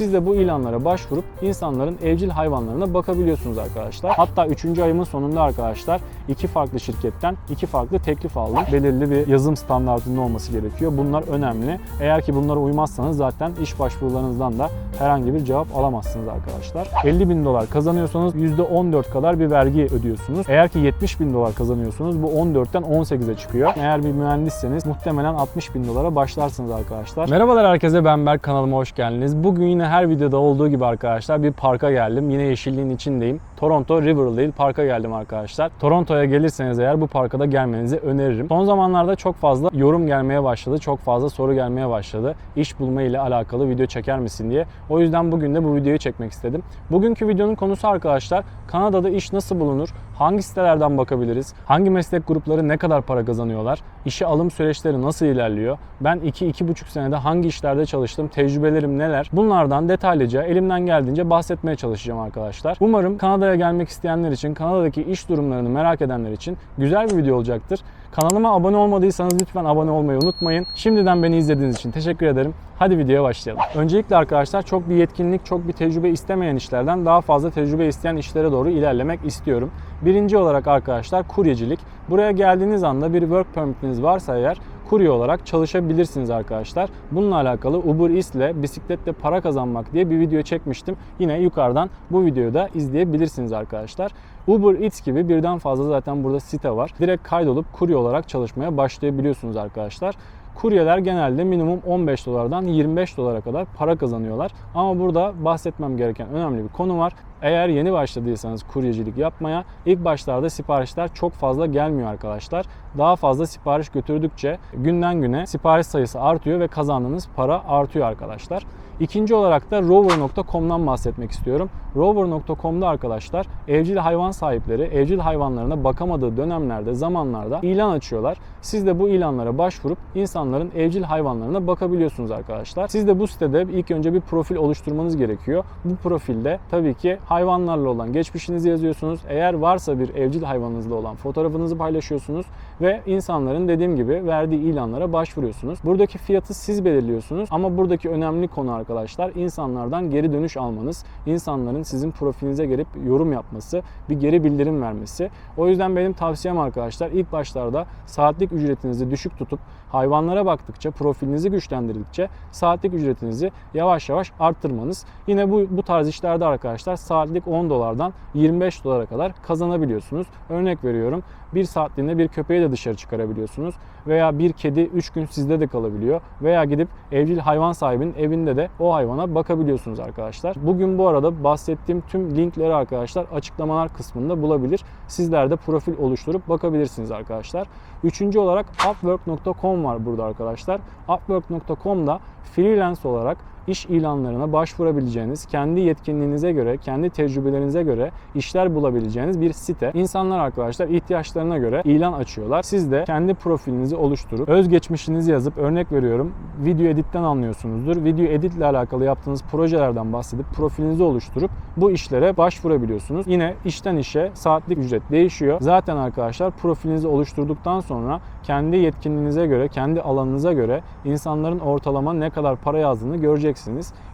Siz de bu ilanlara başvurup insanların evcil hayvanlarına bakabiliyorsunuz arkadaşlar. Hatta 3. ayımın sonunda arkadaşlar iki farklı şirketten iki farklı teklif aldım. Belirli bir yazım standartının olması gerekiyor. Bunlar önemli. Eğer ki bunlara uymazsanız zaten iş başvurularınızdan da herhangi bir cevap alamazsınız arkadaşlar. 50 bin dolar kazanıyorsanız %14 kadar bir vergi ödüyorsunuz. Eğer ki 70 bin dolar kazanıyorsunuz bu 14'ten 18'e çıkıyor. Eğer bir mühendisseniz muhtemelen 60 bin dolara başlarsınız arkadaşlar. Merhabalar herkese ben Berk kanalıma hoş geldiniz. Bugün yine her videoda olduğu gibi arkadaşlar bir parka geldim. Yine yeşilliğin içindeyim. Toronto Riverdale Park'a geldim arkadaşlar. Toronto'ya gelirseniz eğer bu parka da gelmenizi öneririm. Son zamanlarda çok fazla yorum gelmeye başladı. Çok fazla soru gelmeye başladı. İş bulma ile alakalı video çeker misin diye. O yüzden bugün de bu videoyu çekmek istedim. Bugünkü videonun konusu arkadaşlar Kanada'da iş nasıl bulunur? Hangi sitelerden bakabiliriz? Hangi meslek grupları ne kadar para kazanıyorlar? İşe alım süreçleri nasıl ilerliyor? Ben 2-2,5 senede hangi işlerde çalıştım? Tecrübelerim neler? Bunlardan detaylıca elimden geldiğince bahsetmeye çalışacağım arkadaşlar. Umarım Kanada'ya gelmek isteyenler için, Kanada'daki iş durumlarını merak edenler için güzel bir video olacaktır. Kanalıma abone olmadıysanız lütfen abone olmayı unutmayın. Şimdiden beni izlediğiniz için teşekkür ederim. Hadi videoya başlayalım. Öncelikle arkadaşlar çok bir yetkinlik, çok bir tecrübe istemeyen işlerden daha fazla tecrübe isteyen işlere doğru ilerlemek istiyorum. Birinci olarak arkadaşlar kuryecilik. Buraya geldiğiniz anda bir work permitiniz varsa eğer kurye olarak çalışabilirsiniz arkadaşlar. Bununla alakalı Uber Eats ile bisikletle para kazanmak diye bir video çekmiştim. Yine yukarıdan bu videoyu da izleyebilirsiniz arkadaşlar. Uber Eats gibi birden fazla zaten burada site var. Direkt kaydolup kurye olarak çalışmaya başlayabiliyorsunuz arkadaşlar. Kuryeler genelde minimum 15 dolardan 25 dolara kadar para kazanıyorlar. Ama burada bahsetmem gereken önemli bir konu var. Eğer yeni başladıysanız kuryecilik yapmaya ilk başlarda siparişler çok fazla gelmiyor arkadaşlar. Daha fazla sipariş götürdükçe günden güne sipariş sayısı artıyor ve kazandığınız para artıyor arkadaşlar. İkinci olarak da rover.com'dan bahsetmek istiyorum. Rover.com'da arkadaşlar evcil hayvan sahipleri evcil hayvanlarına bakamadığı dönemlerde, zamanlarda ilan açıyorlar. Siz de bu ilanlara başvurup insanların evcil hayvanlarına bakabiliyorsunuz arkadaşlar. Siz de bu sitede ilk önce bir profil oluşturmanız gerekiyor. Bu profilde tabii ki hayvanlarla olan geçmişinizi yazıyorsunuz. Eğer varsa bir evcil hayvanınızla olan fotoğrafınızı paylaşıyorsunuz ve insanların dediğim gibi verdiği ilanlara başvuruyorsunuz. Buradaki fiyatı siz belirliyorsunuz ama buradaki önemli konu arkadaşlar insanlardan geri dönüş almanız, insanların sizin profilinize gelip yorum yapması, bir geri bildirim vermesi. O yüzden benim tavsiyem arkadaşlar ilk başlarda saatlik ücretinizi düşük tutup hayvanlara baktıkça, profilinizi güçlendirdikçe saatlik ücretinizi yavaş yavaş arttırmanız. Yine bu, bu tarz işlerde arkadaşlar saatlik 10 dolardan 25 dolara kadar kazanabiliyorsunuz. Örnek veriyorum bir saatliğinde bir köpeği de dışarı çıkarabiliyorsunuz. Veya bir kedi 3 gün sizde de kalabiliyor. Veya gidip evcil hayvan sahibinin evinde de o hayvana bakabiliyorsunuz arkadaşlar. Bugün bu arada bahsettiğim tüm linkleri arkadaşlar açıklamalar kısmında bulabilir. Sizler de profil oluşturup bakabilirsiniz arkadaşlar. Üçüncü olarak upwork.com var burada arkadaşlar. Upwork.com'da freelance olarak iş ilanlarına başvurabileceğiniz, kendi yetkinliğinize göre, kendi tecrübelerinize göre işler bulabileceğiniz bir site. İnsanlar arkadaşlar ihtiyaçlarına göre ilan açıyorlar. Siz de kendi profilinizi oluşturup, özgeçmişinizi yazıp örnek veriyorum video editten anlıyorsunuzdur. Video editle alakalı yaptığınız projelerden bahsedip profilinizi oluşturup bu işlere başvurabiliyorsunuz. Yine işten işe saatlik ücret değişiyor. Zaten arkadaşlar profilinizi oluşturduktan sonra kendi yetkinliğinize göre, kendi alanınıza göre insanların ortalama ne kadar para yazdığını göreceksiniz.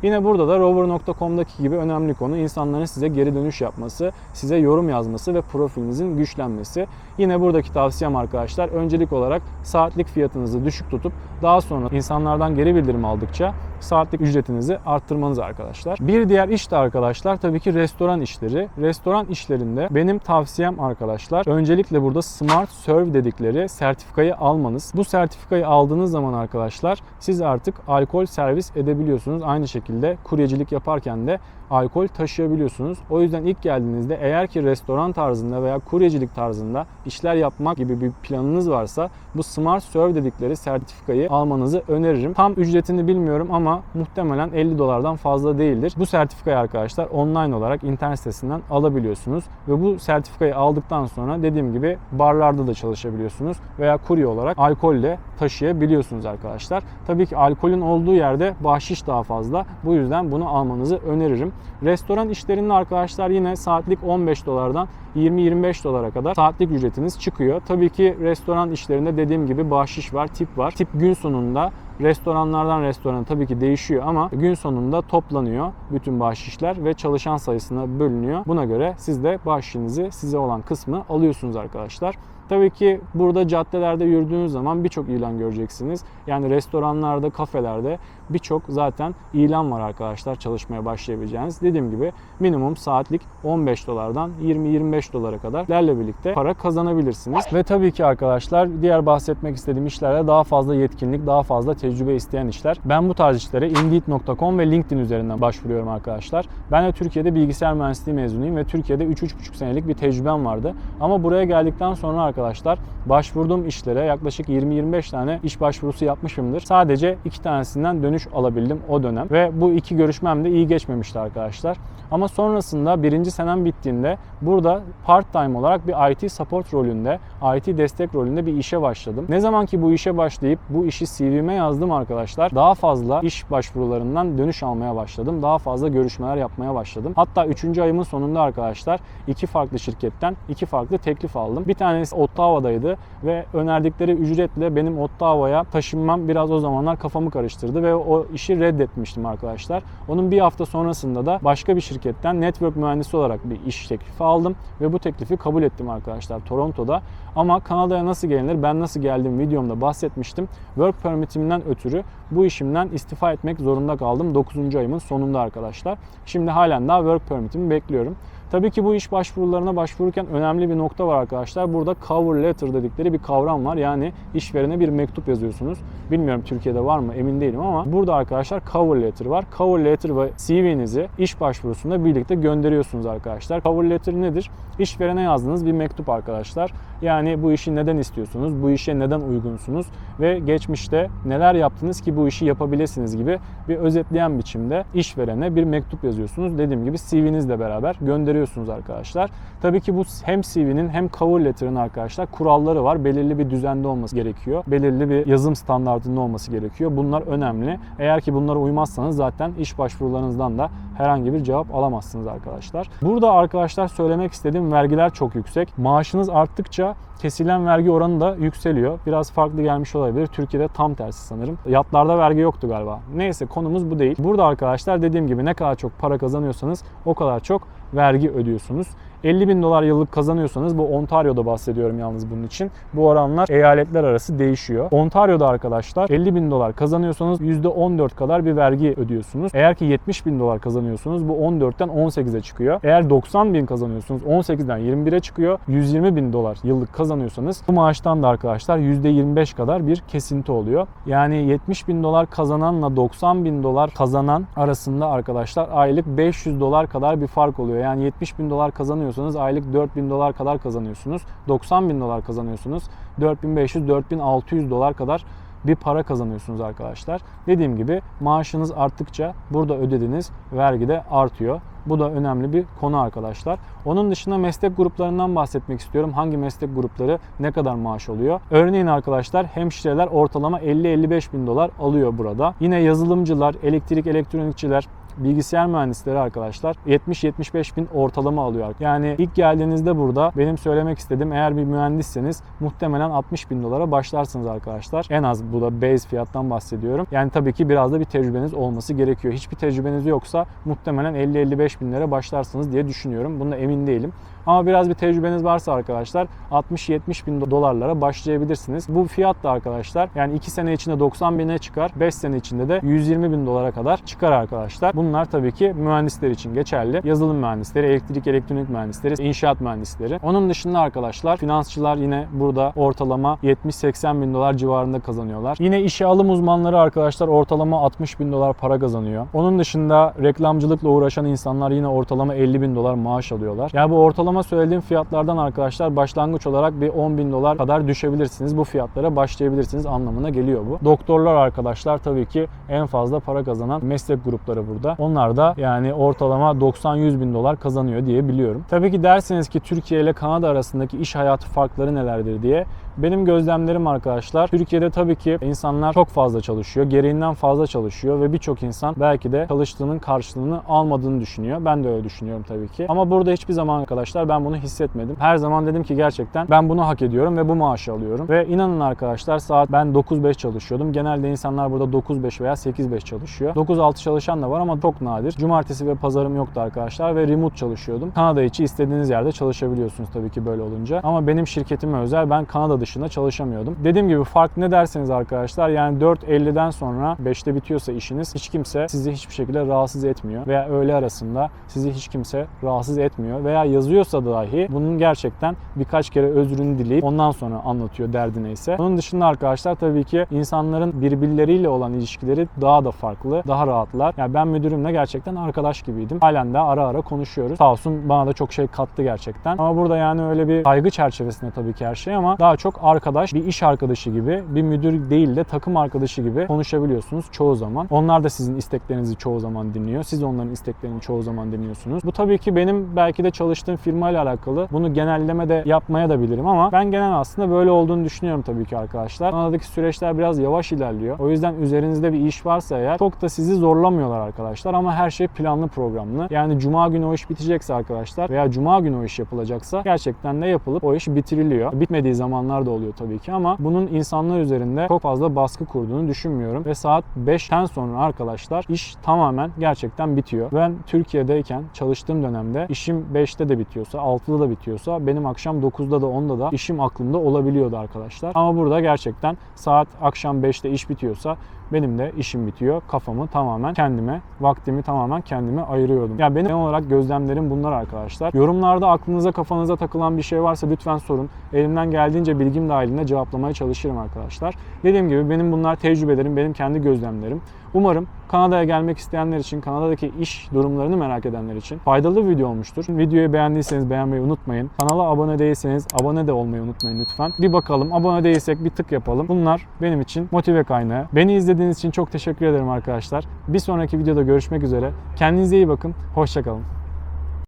Yine burada da rover.com'daki gibi önemli konu insanların size geri dönüş yapması, size yorum yazması ve profilinizin güçlenmesi. Yine buradaki tavsiyem arkadaşlar öncelik olarak saatlik fiyatınızı düşük tutup daha sonra insanlardan geri bildirim aldıkça saatlik ücretinizi arttırmanız arkadaşlar. Bir diğer iş de arkadaşlar tabii ki restoran işleri. Restoran işlerinde benim tavsiyem arkadaşlar öncelikle burada Smart Serve dedikleri sertifikayı almanız. Bu sertifikayı aldığınız zaman arkadaşlar siz artık alkol servis edebiliyorsunuz. Aynı şekilde kuryecilik yaparken de alkol taşıyabiliyorsunuz. O yüzden ilk geldiğinizde eğer ki restoran tarzında veya kuryecilik tarzında işler yapmak gibi bir planınız varsa bu Smart Serve dedikleri sertifikayı almanızı öneririm. Tam ücretini bilmiyorum ama muhtemelen 50 dolardan fazla değildir. Bu sertifikayı arkadaşlar online olarak internet sitesinden alabiliyorsunuz ve bu sertifikayı aldıktan sonra dediğim gibi barlarda da çalışabiliyorsunuz veya kurye olarak alkolle taşıyabiliyorsunuz arkadaşlar. Tabii ki alkolün olduğu yerde bahşiş daha fazla. Bu yüzden bunu almanızı öneririm. Restoran işlerinde arkadaşlar yine saatlik 15 dolardan 20-25 dolara kadar saatlik ücretiniz çıkıyor. Tabii ki restoran işlerinde dediğim gibi bahşiş var, tip var. Tip gün sonunda restoranlardan restorana tabii ki değişiyor ama gün sonunda toplanıyor bütün bahşişler ve çalışan sayısına bölünüyor. Buna göre siz de bahşişinizi size olan kısmı alıyorsunuz arkadaşlar. Tabii ki burada caddelerde yürüdüğünüz zaman birçok ilan göreceksiniz. Yani restoranlarda, kafelerde birçok zaten ilan var arkadaşlar çalışmaya başlayabileceğiniz. Dediğim gibi minimum saatlik 15 dolardan 20-25 dolara kadar lerle birlikte para kazanabilirsiniz. Ve tabii ki arkadaşlar diğer bahsetmek istediğim işlerde daha fazla yetkinlik, daha fazla tecrübe isteyen işler. Ben bu tarz işlere Indeed.com ve LinkedIn üzerinden başvuruyorum arkadaşlar. Ben de Türkiye'de bilgisayar mühendisliği mezunuyum ve Türkiye'de 3-3,5 senelik bir tecrübem vardı. Ama buraya geldikten sonra arkadaşlar başvurduğum işlere yaklaşık 20-25 tane iş başvurusu yapmışımdır. Sadece iki tanesinden dönüş alabildim o dönem ve bu iki görüşmem de iyi geçmemişti arkadaşlar. Ama sonrasında birinci senem bittiğinde burada part time olarak bir IT support rolünde, IT destek rolünde bir işe başladım. Ne zaman ki bu işe başlayıp bu işi CV'me yazdım arkadaşlar daha fazla iş başvurularından dönüş almaya başladım. Daha fazla görüşmeler yapmaya başladım. Hatta 3. ayımın sonunda arkadaşlar iki farklı şirketten iki farklı teklif aldım. Bir tanesi Ottawa'daydı ve önerdikleri ücretle benim Ottawa'ya taşınmam biraz o zamanlar kafamı karıştırdı ve o işi reddetmiştim arkadaşlar. Onun bir hafta sonrasında da başka bir şirketten network mühendisi olarak bir iş teklifi aldım ve bu teklifi kabul ettim arkadaşlar Toronto'da. Ama Kanada'ya nasıl gelinir, ben nasıl geldim videomda bahsetmiştim. Work permitimden ötürü bu işimden istifa etmek zorunda kaldım 9. ayımın sonunda arkadaşlar. Şimdi halen daha work permitimi bekliyorum. Tabii ki bu iş başvurularına başvururken önemli bir nokta var arkadaşlar. Burada cover letter dedikleri bir kavram var. Yani işverene bir mektup yazıyorsunuz. Bilmiyorum Türkiye'de var mı emin değilim ama burada arkadaşlar cover letter var. Cover letter ve CV'nizi iş başvurusunda birlikte gönderiyorsunuz arkadaşlar. Cover letter nedir? İşverene yazdığınız bir mektup arkadaşlar. Yani bu işi neden istiyorsunuz? Bu işe neden uygunsunuz? Ve geçmişte neler yaptınız ki bu işi yapabilirsiniz gibi bir özetleyen biçimde işverene bir mektup yazıyorsunuz. Dediğim gibi CV'nizle beraber gönderiyorsunuz arkadaşlar. Tabii ki bu hem CV'nin hem cover letter'ın arkadaşlar kuralları var. Belirli bir düzende olması gerekiyor. Belirli bir yazım standartında olması gerekiyor. Bunlar önemli. Eğer ki bunlara uymazsanız zaten iş başvurularınızdan da herhangi bir cevap alamazsınız arkadaşlar. Burada arkadaşlar söylemek istediğim vergiler çok yüksek. Maaşınız arttıkça kesilen vergi oranı da yükseliyor. Biraz farklı gelmiş olabilir. Türkiye'de tam tersi sanırım. Yatlarda vergi yoktu galiba. Neyse konumuz bu değil. Burada arkadaşlar dediğim gibi ne kadar çok para kazanıyorsanız o kadar çok vergi ödüyorsunuz. 50 bin dolar yıllık kazanıyorsanız bu Ontario'da bahsediyorum yalnız bunun için. Bu oranlar eyaletler arası değişiyor. Ontario'da arkadaşlar 50 bin dolar kazanıyorsanız %14 kadar bir vergi ödüyorsunuz. Eğer ki 70 bin dolar kazanıyorsunuz bu 14'ten 18'e çıkıyor. Eğer 90 bin kazanıyorsunuz 18'den 21'e çıkıyor. 120 bin dolar yıllık kazanıyorsanız bu maaştan da arkadaşlar %25 kadar bir kesinti oluyor. Yani 70 bin dolar kazananla 90 bin dolar kazanan arasında arkadaşlar aylık 500 dolar kadar bir fark oluyor. Yani 70 bin dolar kazanıyorsanız aylık 4000 dolar kadar kazanıyorsunuz. 90 bin dolar kazanıyorsunuz. 4500-4600 dolar kadar bir para kazanıyorsunuz arkadaşlar. Dediğim gibi maaşınız arttıkça burada ödediğiniz vergi de artıyor. Bu da önemli bir konu arkadaşlar. Onun dışında meslek gruplarından bahsetmek istiyorum. Hangi meslek grupları ne kadar maaş alıyor? Örneğin arkadaşlar hemşireler ortalama 50-55 bin dolar alıyor burada. Yine yazılımcılar, elektrik elektronikçiler, bilgisayar mühendisleri arkadaşlar 70-75 bin ortalama alıyor. Yani ilk geldiğinizde burada benim söylemek istediğim eğer bir mühendisseniz muhtemelen 60 bin dolara başlarsınız arkadaşlar. En az bu da base fiyattan bahsediyorum. Yani tabii ki biraz da bir tecrübeniz olması gerekiyor. Hiçbir tecrübeniz yoksa muhtemelen 50-55 bin lira başlarsınız diye düşünüyorum. Bunda emin değilim. Ama biraz bir tecrübeniz varsa arkadaşlar 60-70 bin dolarlara başlayabilirsiniz. Bu fiyat da arkadaşlar yani 2 sene içinde 90 bine çıkar. 5 sene içinde de 120 bin dolara kadar çıkar arkadaşlar. Bunlar tabii ki mühendisler için geçerli. Yazılım mühendisleri, elektrik elektronik mühendisleri, inşaat mühendisleri. Onun dışında arkadaşlar finansçılar yine burada ortalama 70-80 bin dolar civarında kazanıyorlar. Yine işe alım uzmanları arkadaşlar ortalama 60 bin dolar para kazanıyor. Onun dışında reklamcılıkla uğraşan insanlar yine ortalama 50 bin dolar maaş alıyorlar. Yani bu ortalama söylediğim fiyatlardan arkadaşlar başlangıç olarak bir 10 bin dolar kadar düşebilirsiniz. Bu fiyatlara başlayabilirsiniz anlamına geliyor bu. Doktorlar arkadaşlar tabii ki en fazla para kazanan meslek grupları burada. Onlar da yani ortalama 90-100 bin dolar kazanıyor diye biliyorum. Tabii ki derseniz ki Türkiye ile Kanada arasındaki iş hayatı farkları nelerdir diye. Benim gözlemlerim arkadaşlar Türkiye'de tabii ki insanlar çok fazla çalışıyor. Gereğinden fazla çalışıyor ve birçok insan belki de çalıştığının karşılığını almadığını düşünüyor. Ben de öyle düşünüyorum tabii ki. Ama burada hiçbir zaman arkadaşlar ben bunu hissetmedim. Her zaman dedim ki gerçekten ben bunu hak ediyorum ve bu maaşı alıyorum. Ve inanın arkadaşlar saat ben 9-5 çalışıyordum. Genelde insanlar burada 9-5 veya 8-5 çalışıyor. 9-6 çalışan da var ama çok nadir. Cumartesi ve pazarım yoktu arkadaşlar ve remote çalışıyordum. Kanada içi istediğiniz yerde çalışabiliyorsunuz tabii ki böyle olunca. Ama benim şirketime özel ben Kanada dışında çalışamıyordum. Dediğim gibi fark ne derseniz arkadaşlar yani 4.50'den sonra 5'te bitiyorsa işiniz hiç kimse sizi hiçbir şekilde rahatsız etmiyor. Veya öğle arasında sizi hiç kimse rahatsız etmiyor. Veya yazıyorsa dahi bunun gerçekten birkaç kere özrünü dileyip ondan sonra anlatıyor derdi neyse. Onun dışında arkadaşlar tabii ki insanların birbirleriyle olan ilişkileri daha da farklı, daha rahatlar. Yani ben müdürümle gerçekten arkadaş gibiydim. Halen de ara ara konuşuyoruz. Sağ olsun bana da çok şey kattı gerçekten. Ama burada yani öyle bir saygı çerçevesinde tabii ki her şey ama daha çok arkadaş, bir iş arkadaşı gibi, bir müdür değil de takım arkadaşı gibi konuşabiliyorsunuz çoğu zaman. Onlar da sizin isteklerinizi çoğu zaman dinliyor. Siz onların isteklerini çoğu zaman dinliyorsunuz. Bu tabii ki benim belki de çalıştığım firmayla alakalı. Bunu genelleme de yapmaya da bilirim ama ben genel aslında böyle olduğunu düşünüyorum tabii ki arkadaşlar. Kanada'daki süreçler biraz yavaş ilerliyor. O yüzden üzerinizde bir iş varsa eğer çok da sizi zorlamıyorlar arkadaşlar ama her şey planlı programlı. Yani cuma günü o iş bitecekse arkadaşlar veya cuma günü o iş yapılacaksa gerçekten de yapılıp o iş bitiriliyor. Bitmediği zamanlar da oluyor tabii ki ama bunun insanlar üzerinde çok fazla baskı kurduğunu düşünmüyorum ve saat 5'ten sonra arkadaşlar iş tamamen gerçekten bitiyor. Ben Türkiye'deyken çalıştığım dönemde işim 5'te de bitiyorsa 6'da da bitiyorsa benim akşam 9'da da 10'da da işim aklımda olabiliyordu arkadaşlar. Ama burada gerçekten saat akşam 5'te iş bitiyorsa benim de işim bitiyor. Kafamı tamamen kendime, vaktimi tamamen kendime ayırıyordum. Ya benim genel olarak gözlemlerim bunlar arkadaşlar. Yorumlarda aklınıza kafanıza takılan bir şey varsa lütfen sorun. Elimden geldiğince bilgim dahilinde cevaplamaya çalışırım arkadaşlar. Dediğim gibi benim bunlar tecrübelerim, benim kendi gözlemlerim. Umarım Kanada'ya gelmek isteyenler için, Kanada'daki iş durumlarını merak edenler için faydalı bir video olmuştur. Videoyu beğendiyseniz beğenmeyi unutmayın. Kanala abone değilseniz abone de olmayı unutmayın lütfen. Bir bakalım abone değilsek bir tık yapalım. Bunlar benim için motive kaynağı. Beni izlediğiniz için çok teşekkür ederim arkadaşlar. Bir sonraki videoda görüşmek üzere. Kendinize iyi bakın. Hoşçakalın.